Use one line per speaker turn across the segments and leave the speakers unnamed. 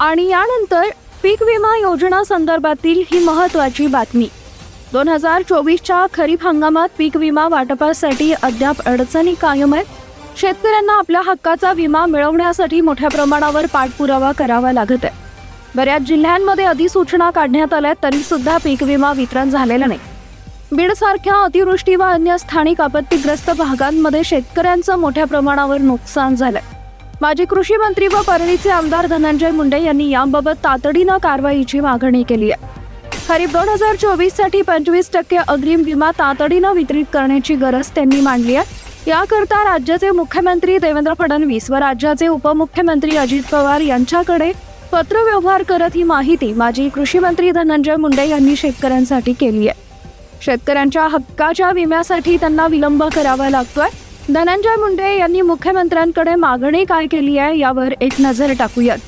आणि यानंतर पीक विमा योजना संदर्भातील ही महत्त्वाची बातमी. दोन हजार चोवीसच्या खरीप हंगामात पीक विमा वाटपासाठी अद्याप अडचणी कायम आहेत. शेतकऱ्यांना आपल्या हक्काचा विमा मिळवण्यासाठी मोठ्या प्रमाणावर पाठपुरावा करावा लागत आहे. बऱ्याच जिल्ह्यांमध्ये अधिसूचना काढण्यात आल्या तरी सुद्धा पीक विमा वितरण झालेलं नाही. बीडसारख्या अतिवृष्टी व अन्य स्थानिक आपत्तीग्रस्त भागांमध्ये शेतकऱ्यांचं मोठ्या प्रमाणावर नुकसान झालंय. माजी कृषी मंत्री व परळीचे आमदार धनंजय मुंडे यांनी याबाबत तातडीनं कारवाईची मागणी केली आहे. खरीप दोन हजार चोवीससाठी पंचवीस टक्के अग्रिम विमा तातडीनं वितरित करण्याची गरज त्यांनी मांडली आहे. याकरता राज्याचे मुख्यमंत्री देवेंद्र फडणवीस व राज्याचे उपमुख्यमंत्री अजित पवार यांच्याकडे पत्रव्यवहार करत ही माहिती माजी कृषी मंत्री धनंजय मुंडे यांनी शेतकऱ्यांसाठी केली आहे. शेतकऱ्यांच्या हक्काच्या विम्यासाठी त्यांना विलंब करावा लागतोय. धनंजय मुंडे यांनी मुख्यमंत्र्यांकडे मागणी काय केली आहे यावर एक नजर टाकूयात.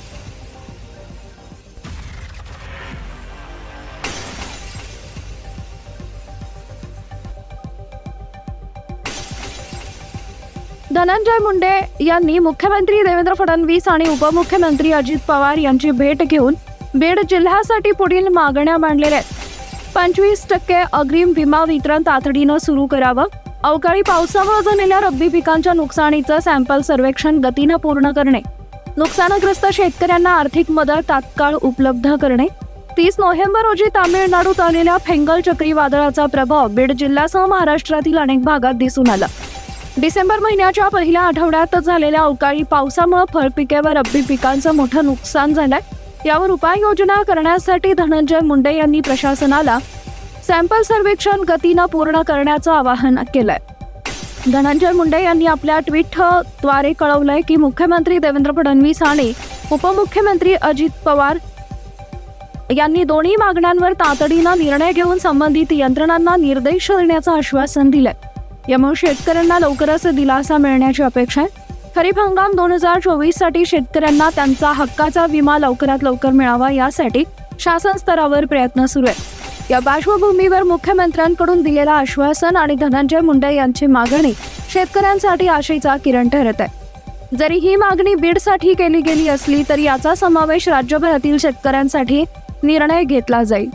धनंजय मुंडे यांनी मुख्यमंत्री देवेंद्र फडणवीस आणि उपमुख्यमंत्री अजित पवार यांची भेट घेऊन बीड जिल्ह्यासाठी पुढील मागण्या मांडलेल्या आहेत. पंचवीस टक्के अग्रिम विमा वितरण तातडीनं सुरू करावं. अवकाळी पावसामुळे झालेल्या रब्बी पिकांच्या नुकसानीचं सॅम्पल सर्वेक्षण गतीनं पूर्ण करणे नुकसानग्रस्त शेतकऱ्यांना आर्थिक मदत तात्काळ उपलब्ध करणे तीस नोव्हेंबर रोजी तामिळनाडूत आलेल्या फेंगल चक्रीवादळाचा प्रभाव बीड जिल्ह्यासह महाराष्ट्रातील अनेक भागात दिसून आला. डिसेंबर महिन्याच्या पहिल्या आठवड्यात झालेल्या अवकाळी पावसामुळे फळपिके व रब्बी पिकांचं मोठं नुकसान झालंय. यावर उपाययोजना करण्यासाठी धनंजय मुंडे यांनी प्रशासनाला सॅम्पल सर्वेक्षण गतीनं पूर्ण करण्याचं आवाहन केलंय. धनंजय मुंडे यांनी आपल्या ट्विटद्वारे कळवलंय की मुख्यमंत्री देवेंद्र फडणवीस आणि उपमुख्यमंत्री अजित पवार यांनी दोन्ही मागण्यांवर तातडीनं निर्णय घेऊन संबंधित यंत्रणांना निर्देश देण्याचं आश्वासन दिलंय. यामुळे शेतकऱ्यांना लवकरच दिलासा मिळण्याची अपेक्षा आहे. खरीप हंगाम दोन हजार चोवीससाठी शेतकऱ्यांना त्यांचा हक्काचा विमा लवकरात लवकर मिळावा यासाठी शासन स्तरावर प्रयत्न सुरू आहेत या पार्श्वभूमीवर मुख्यमंत्र्यांकडून दिलेलं आश्वासन आणि धनंजय मुंडे यांची मागणी शेतकऱ्यांसाठी आशेचा किरण ठरत आहे. जरी ही मागणी बीडसाठी केली गेली असली तरी याचा समावेश राज्यभरातील शेतकऱ्यांसाठी निर्णय घेतला जाईल.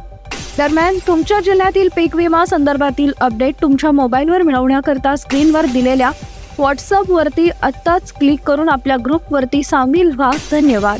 दरम्यान तुमच्या जिल्ह्यातील पीक विमा संदर्भातील अपडेट तुमच्या मोबाईलवर मिळवण्याकरता स्क्रीनवर दिलेल्या व्हॉट्सअपवरती आत्ताच क्लिक करून आपल्या ग्रुपवरती सामील व्हा. धन्यवाद.